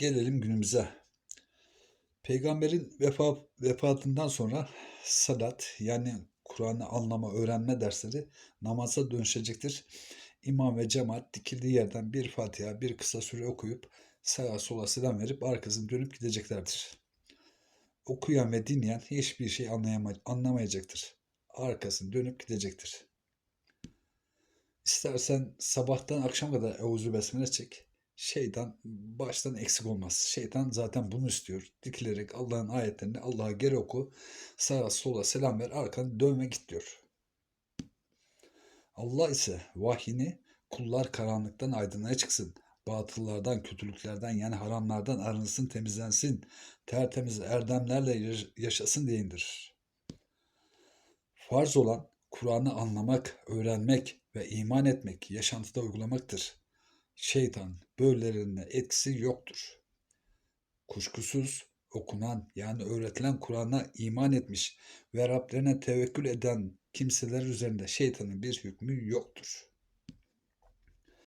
Gelelim günümüze. Peygamberin vefa, vefatından sonra salat yani Kur'an'ı anlama, öğrenme dersleri namaza dönüşecektir. İmam ve cemaat dikildiği yerden bir Fatiha, bir kısa süre okuyup sağa sola selam verip arkasını dönüp gideceklerdir. Okuyan ve dinleyen hiçbir şey anlamayacaktır. Arkasını dönüp gidecektir. İstersen sabahtan akşam kadar Eûzü Besmele çek. Şeytan baştan eksik olmaz. Şeytan zaten bunu istiyor. Dikilerek Allah'ın ayetlerini Allah'a geri oku. Sağa sola selam ver. Arkanı dönme git diyor. Allah ise vahyini kullar karanlıktan aydınlığa çıksın. Batıllardan, kötülüklerden yani haramlardan arınsın, temizlensin. Tertemiz erdemlerle yaş- yaşasın diye indirir. Farz olan Kur'an'ı anlamak, öğrenmek ve iman etmek, yaşantıda uygulamaktır. Şeytan böylelerine etkisi yoktur. Kuşkusuz okunan yani öğretilen Kur'an'a iman etmiş ve Rablerine tevekkül eden kimseler üzerinde şeytanın bir hükmü yoktur.